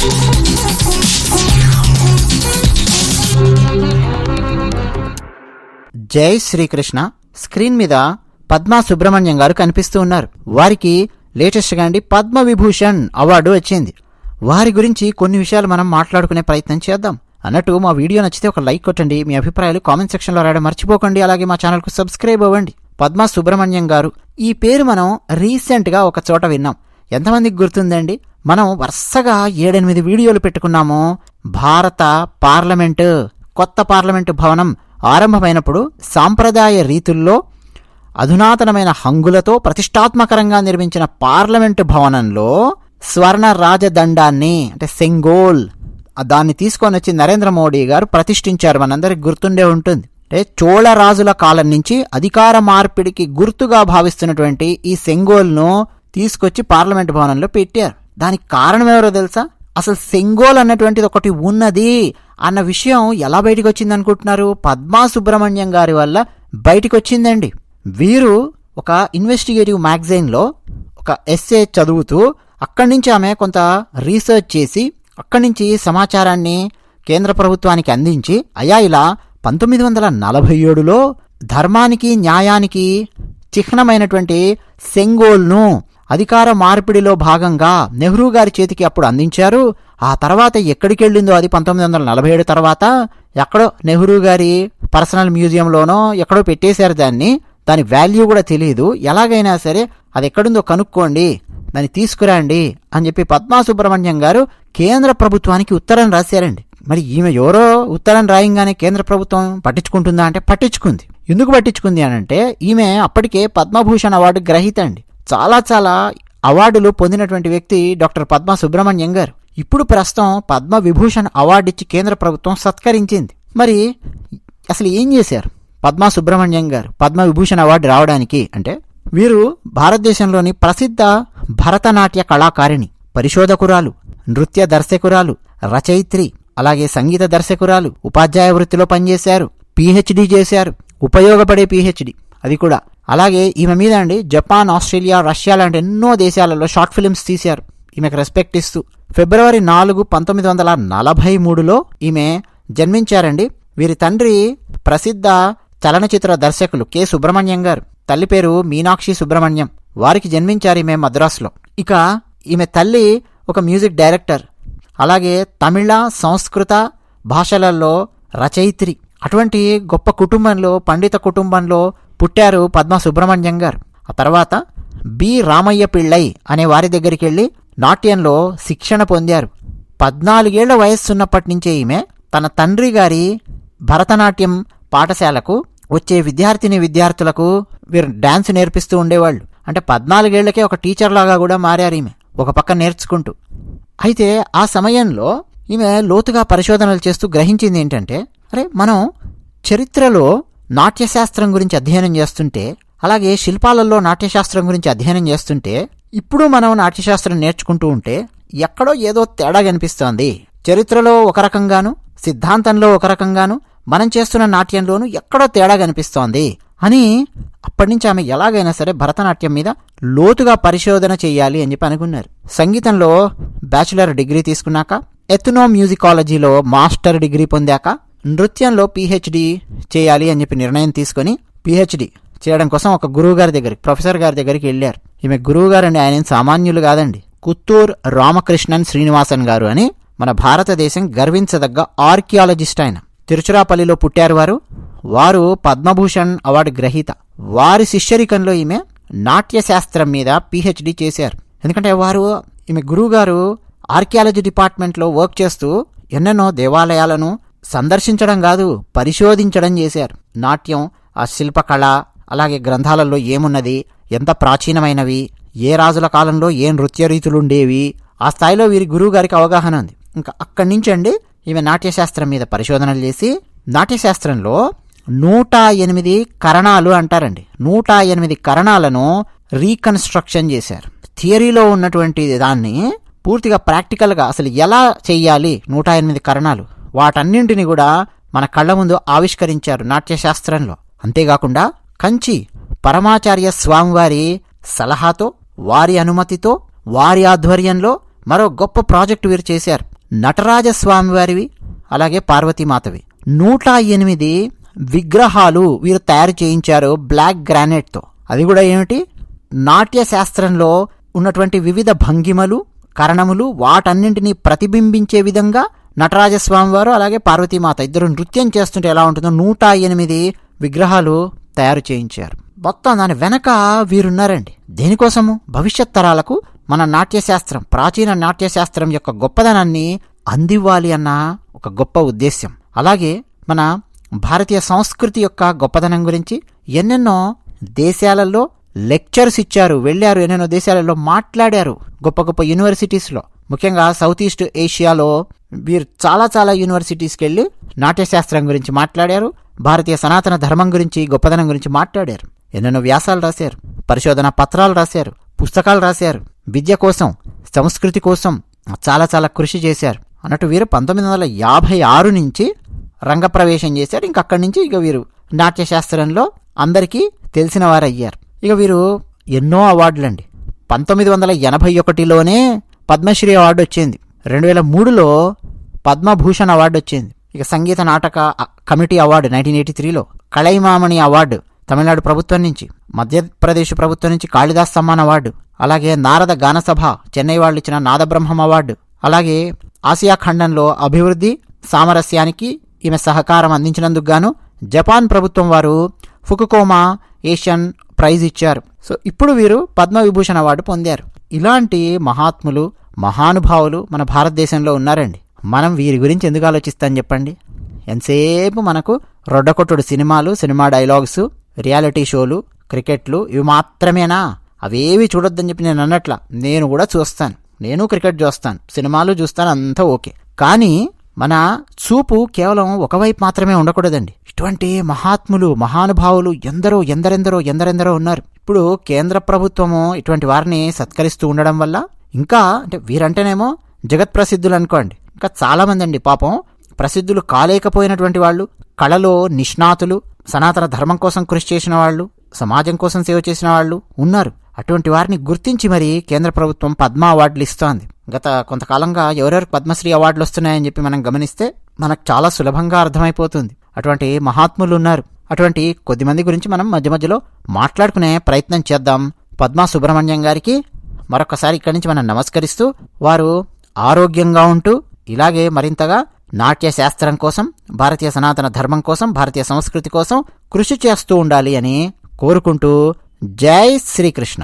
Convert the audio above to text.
జై శ్రీకృష్ణ. స్క్రీన్ మీద పద్మా సుబ్రహ్మణ్యం గారు కనిపిస్తూ ఉన్నారు. వారికి లేటెస్ట్గా అండి పద్మ విభూషణ్ అవార్డు వచ్చింది. వారి గురించి కొన్ని విషయాలు మనం మాట్లాడుకునే ప్రయత్నం చేద్దాం. అన్నట్టు మా వీడియో నచ్చితే ఒక లైక్ కొట్టండి. మీ అభిప్రాయాలు కామెంట్ సెక్షన్లో రాయడం మర్చిపోకండి. అలాగే మా ఛానల్కు సబ్స్క్రైబ్ అవ్వండి. పద్మా సుబ్రహ్మణ్యం గారు ఈ పేరు మనం రీసెంట్గా ఒక చోట విన్నాం. ఎంతమందికి గుర్తుందండి? మనం వరుసగా ఏడెనిమిది వీడియోలు పెట్టుకున్నాము. భారత పార్లమెంటు కొత్త పార్లమెంటు భవనం ఆరంభమైనప్పుడు సాంప్రదాయ రీతుల్లో అధునాతనమైన హంగులతో ప్రతిష్టాత్మకరంగా నిర్మించిన పార్లమెంటు భవనంలో స్వర్ణ రాజదండాన్ని అంటే సెంగోల్ దాన్ని తీసుకొని వచ్చి నరేంద్ర మోడీ గారు ప్రతిష్ఠించారు. మనందరికి గుర్తుండే ఉంటుంది. అంటే చోళ రాజుల కాలం నుంచి అధికార మార్పిడికి గుర్తుగా భావిస్తున్నటువంటి ఈ సెంగోల్ను తీసుకొచ్చి పార్లమెంట్ భవనంలో పెట్టారు. దానికి కారణం ఎవరో తెలుసా? అసలు సెంగోల్ అన్నటువంటిది ఒకటి ఉన్నది అన్న విషయం ఎలా బయటకు వచ్చింది అనుకుంటున్నారు పద్మా సుబ్రహ్మణ్యం గారి వల్ల బయటకు వచ్చిందండి వీరు ఒక ఇన్వెస్టిగేటివ్ మ్యాగజైన్లో ఒక ఎస్ఏ చదువుతూ అక్కడి నుంచి ఆమె కొంత రీసెర్చ్ చేసి అక్కడి నుంచి సమాచారాన్ని కేంద్ర ప్రభుత్వానికి అందించి అయా ఇలా పంతొమ్మిది వందల నలభై ఏడులో ధర్మానికి న్యాయానికి చిహ్నమైనటువంటి సెంగోల్ను అధికార మార్పిడిలో భాగంగా నెహ్రూ గారి చేతికి అప్పుడు అందించారు. ఆ తర్వాత ఎక్కడికి వెళ్ళిందో అది పంతొమ్మిది వందల నలభై ఏడు తర్వాత ఎక్కడో నెహ్రూ గారి పర్సనల్ మ్యూజియంలోనో ఎక్కడో పెట్టేశారు దాన్ని. దాని వాల్యూ కూడా తెలియదు ఎలాగైనా సరే అది ఎక్కడుందో కనుక్కోండి దాన్ని తీసుకురండి అని చెప్పి పద్మా సుబ్రహ్మణ్యం గారు కేంద్ర ప్రభుత్వానికి ఉత్తరం రాశారండి. మరి ఈమె ఎవరో ఉత్తరం రాయంగానే కేంద్ర ప్రభుత్వం పట్టించుకుంటుందా అంటే పట్టించుకుంది. ఎందుకు పట్టించుకుంది అని అంటే ఈమె అప్పటికే పద్మభూషణ్ అవార్డు గ్రహీత అండి. చాలా చాలా అవార్డులు పొందినటువంటి వ్యక్తి డాక్టర్ పద్మ సుబ్రహ్మణ్యం గారు. ఇప్పుడు ప్రస్తుతం పద్మ విభూషణ్ అవార్డు ఇచ్చి కేంద్ర ప్రభుత్వం సత్కరించింది. మరి అసలు ఏం చేశారు పద్మా సుబ్రహ్మణ్యం గారు? పద్మ విభూషణ్ అవార్డు రావడానికి అంటే వీరు భారతదేశంలోని ప్రసిద్ధ భరతనాట్య కళాకారిణి పరిశోధకురాలు నృత్య దర్శకురాలు రచయిత్రి అలాగే సంగీత దర్శకురాలు ఉపాధ్యాయ వృత్తిలో పనిచేశారు పీహెచ్డీ చేశారు ఉపయోగపడే పీహెచ్డీ. అది కూడా అలాగే ఈమె మీద అండి జపాన్ ఆస్ట్రేలియా రష్యా లాంటి ఎన్నో దేశాలలో షార్ట్ ఫిల్మ్స్ తీశారు. ఈమెకు రెస్పెక్ట్ ఇస్తూ ఫిబ్రవరి నాలుగు పంతొమ్మిది వందల నలభై మూడులో ఈమె జన్మించారండి. వీరి తండ్రి ప్రసిద్ధ చలనచిత్ర దర్శకులు కె. సుబ్రహ్మణ్యం గారు. తల్లి పేరు మీనాక్షి సుబ్రహ్మణ్యం. వారికి జన్మించారు ఈమె మద్రాసులో. ఇక ఈమె తల్లి ఒక మ్యూజిక్ డైరెక్టర్. అలాగే తమిళ సంస్కృత భాషలలో రచయిత్రి. అటువంటి గొప్ప కుటుంబంలో పండిత కుటుంబంలో పుట్టారు పద్మ సుబ్రహ్మణ్యం గారు. ఆ తర్వాత బి రామయ్య పిళ్ళై అనే వారి దగ్గరికి వెళ్ళి నాట్యంలో శిక్షణ పొందారు. పద్నాలుగేళ్ళ వయస్సున్నప్పటి నుంచే ఈమె తన తండ్రి గారి భరతనాట్యం పాఠశాలకు వచ్చే విద్యార్థిని విద్యార్థులకు వీరు డాన్స్ నేర్పిస్తూ ఉండేవాళ్ళు. అంటే పద్నాలుగేళ్ళకే ఒక టీచర్లాగా కూడా మారారు ఈమె ఒక పక్క నేర్చుకుంటూ. అయితే ఆ సమయంలో ఈమె లోతుగా పరిశోధనలు చేస్తూ గ్రహించింది ఏంటంటే అరే మనం చరిత్రలో నాట్యశాస్త్రం గురించి అధ్యయనం చేస్తుంటే అలాగే శిల్పాలలో నాట్యశాస్త్రం గురించి అధ్యయనం చేస్తుంటే ఇప్పుడు మనం నాట్యశాస్త్రం నేర్చుకుంటూ ఉంటే ఎక్కడో ఏదో తేడా కనిపిస్తోంది. చరిత్రలో ఒక రకంగాను సిద్ధాంతంలో ఒక రకంగాను మనం చేస్తున్న నాట్యంలోనూ ఎక్కడో తేడా కనిపిస్తోంది అని అప్పటి నుంచి ఆమె ఎలాగైనా సరే భరతనాట్యం మీద లోతుగా పరిశోధన చేయాలి అని చెప్పి అనుకున్నారు. సంగీతంలో బ్యాచులర్ డిగ్రీ తీసుకున్నాక ఎథ్నో మ్యూజికాలజీలో మాస్టర్ డిగ్రీ పొందాక నృత్యంలో పీహెచ్డీ చేయాలి అని చెప్పి నిర్ణయం తీసుకొని పిహెచ్డి చేయడం కోసం ఒక గురువు గారి దగ్గరికి ప్రొఫెసర్ గారి దగ్గరికి వెళ్ళారు. ఈమె గురువు గారు అండి ఆయన సామాన్యులు కాదండి. కుత్తూర్ రామకృష్ణన్ శ్రీనివాసన్ గారు అని మన భారతదేశం గర్వించదగ్గ ఆర్కియాలజిస్ట్ ఆయన. తిరుచిరాపల్లిలో పుట్టారు వారు. వారు పద్మభూషణ్ అవార్డు గ్రహీత. వారి శిష్యరికంలో ఈమె నాట్యశాస్త్రం మీద పీహెచ్డీ చేశారు. ఎందుకంటే వారు ఈమె గురువుగారు ఆర్కియాలజీ డిపార్ట్మెంట్లో వర్క్ చేస్తూ ఎన్నెన్నో దేవాలయాలను సందర్శించడం కాదు పరిశోధించడం చేశారు. నాట్యం ఆ శిల్పకళ అలాగే గ్రంథాలలో ఏమున్నది ఎంత ప్రాచీనమైనవి ఏ రాజుల కాలంలో ఏ నృత్య రీతులుండేవి ఆ స్థాయిలో వీరి గురువు గారికి అవగాహన ఉంది. ఇంకా అక్కడి నుంచి అండి ఈమె నాట్యశాస్త్రం మీద పరిశోధనలు చేసి నాట్యశాస్త్రంలో నూట ఎనిమిది కరణాలు అంటారండి. నూట ఎనిమిది కరణాలను రీకన్స్ట్రక్షన్ చేశారు. థియరీలో ఉన్నటువంటి దాన్ని పూర్తిగా ప్రాక్టికల్గా అసలు ఎలా చెయ్యాలి నూట ఎనిమిది కరణాలు? వాటన్నింటిని కూడా మన కళ్ళ ముందు ఆవిష్కరించారు నాట్యశాస్త్రంలో. అంతేకాకుండా కంచి పరమాచార్య స్వామివారి సలహాతో వారి అనుమతితో వారి ఆధ్వర్యంలో మరో గొప్ప ప్రాజెక్టు వీరు చేశారు. నటరాజ స్వామివారివి అలాగే పార్వతీమాతవి. నూట ఎనిమిది విగ్రహాలు వీరు తయారు చేయించారు బ్లాక్ గ్రానైట్తో. అది కూడా ఏమిటి? నాట్యశాస్త్రంలో ఉన్నటువంటి వివిధ భంగిమలు కరణములు వాటన్నింటినీ ప్రతిబింబించే విధంగా నటరాజస్వామి వారు అలాగే పార్వతీమాత ఇద్దరు నృత్యం చేస్తుంటే ఎలా ఉంటుందో నూట ఎనిమిది విగ్రహాలు తయారు చేయించారు. మొత్తం దాని వెనక వీరున్నారండి. దేనికోసము? భవిష్యత్ తరాలకు మన నాట్యశాస్త్రం ప్రాచీన నాట్యశాస్త్రం యొక్క గొప్పదనాన్ని అందివ్వాలి అన్న ఒక గొప్ప ఉద్దేశ్యం. అలాగే మన భారతీయ సంస్కృతి యొక్క గొప్పదనం గురించి ఎన్నెన్నో దేశాలలో లెక్చర్స్ ఇచ్చారు వెళ్ళారు ఎన్నెన్నో దేశాలలో మాట్లాడారు గొప్ప గొప్ప యూనివర్సిటీస్లో. ముఖ్యంగా సౌత్ ఈస్ట్ ఏషియాలో వీరు చాలా చాలా యూనివర్సిటీస్కి వెళ్ళి నాట్యశాస్త్రం గురించి మాట్లాడారు భారతీయ సనాతన ధర్మం గురించి గొప్పదనం గురించి మాట్లాడారు. ఎన్నెన్నో వ్యాసాలు రాశారు పరిశోధన పత్రాలు రాశారు పుస్తకాలు రాశారు విద్య కోసం సంస్కృతి కోసం చాలా చాలా కృషి చేశారు. అన్నట్టు వీరు పంతొమ్మిది వందల యాభై ఆరు నుంచి రంగప్రవేశం చేశారు. ఇంక అక్కడి నుంచి ఇక వీరు నాట్యశాస్త్రంలో అందరికీ తెలిసిన వారు అయ్యారు ఇక వీరు ఎన్నో అవార్డులండి. పంతొమ్మిది వందల ఎనభై ఒకటిలోనే పద్మశ్రీ అవార్డు వచ్చింది. రెండు వేల మూడులో పద్మభూషణ్ అవార్డు వచ్చింది. ఇక Sangeet Natak committee award nineteen eighty త్రీలో కళైమామణి అవార్డు తమిళనాడు ప్రభుత్వం నుంచి మధ్యప్రదేశ్ ప్రభుత్వం నుంచి కాళిదాస్ సమ్మాన్ అవార్డు అలాగే నారద గానసభ చెన్నై వాళ్ళు ఇచ్చిన నాదబ్రహ్మం అవార్డు అలాగే ఆసియా ఖండంలో అభివృద్ధి సామరస్యానికి ఈమె సహకారం అందించినందుకు గాను జపాన్ ప్రభుత్వం వారు ఫుకుకోమా ఏషియన్ ప్రైజ్ ఇచ్చారు. సో ఇప్పుడు వీరు పద్మవిభూషణ్ అవార్డు పొందారు. ఇలాంటి మహాత్ములు మహానుభావులు మన భారతదేశంలో ఉన్నారండి. మనం వీరి గురించి ఎందుకు ఆలోచిస్తాం చెప్పండి? ఎంతసేపు మనకు రొడ్డకొట్టుడు సినిమాలు సినిమా డైలాగ్స్ రియాలిటీ షోలు క్రికెట్లు ఇవి మాత్రమేనా? అవేవి చూడొద్దని చెప్పి నేను అన్నట్ల నేను కూడా చూస్తాను. నేను క్రికెట్ చూస్తాను. సినిమాలు చూస్తాను అంతా ఓకే. కానీ మన చూపు కేవలం ఒకవైపు మాత్రమే ఉండకూడదండి. ఇటువంటి మహాత్ములు మహానుభావులు ఎందరో ఎందరెందరో ఎందరెందరో ఉన్నారు. ఇప్పుడు కేంద్ర ప్రభుత్వము ఇటువంటి వారిని సత్కరిస్తూ ఉండడం వల్ల ఇంకా అంటే వీరంటేనేమో జగత్ ప్రసిద్ధులు అనుకోండి. ఇంకా చాలామంది అండి పాపం. ప్రసిద్ధులు కాలేకపోయినటువంటి వాళ్ళు కళలో నిష్ణాతులు సనాతన ధర్మం కోసం కృషి చేసిన వాళ్ళు సమాజం కోసం సేవ చేసిన వాళ్ళు ఉన్నారు. అటువంటి వారిని గుర్తించి మరి కేంద్ర ప్రభుత్వం పద్మ అవార్డులు ఇస్తోంది. గత కొంతకాలంగా ఎవరెవరికి పద్మశ్రీ అవార్డులు వస్తున్నాయని చెప్పి మనం గమనిస్తే మనకు చాలా సులభంగా అర్థమైపోతుంది. అటువంటి మహాత్ములు ఉన్నారు. అటువంటి కొద్దిమంది గురించి మనం మధ్య మధ్యలో మాట్లాడుకునే ప్రయత్నం చేద్దాం. పద్మా సుబ్రహ్మణ్యం గారికి మరొకసారి ఇక్కడి నుంచి మనం నమస్కరిస్తూ వారు ఆరోగ్యంగా ఉంటూ ఇలాగే మరింతగా నాట్య శాస్త్రం కోసం భారతీయ సనాతన ధర్మం కోసం భారతీయ సంస్కృతి కోసం కృషి చేస్తూ ఉండాలి అని కోరుకుంటూ జై శ్రీకృష్ణ.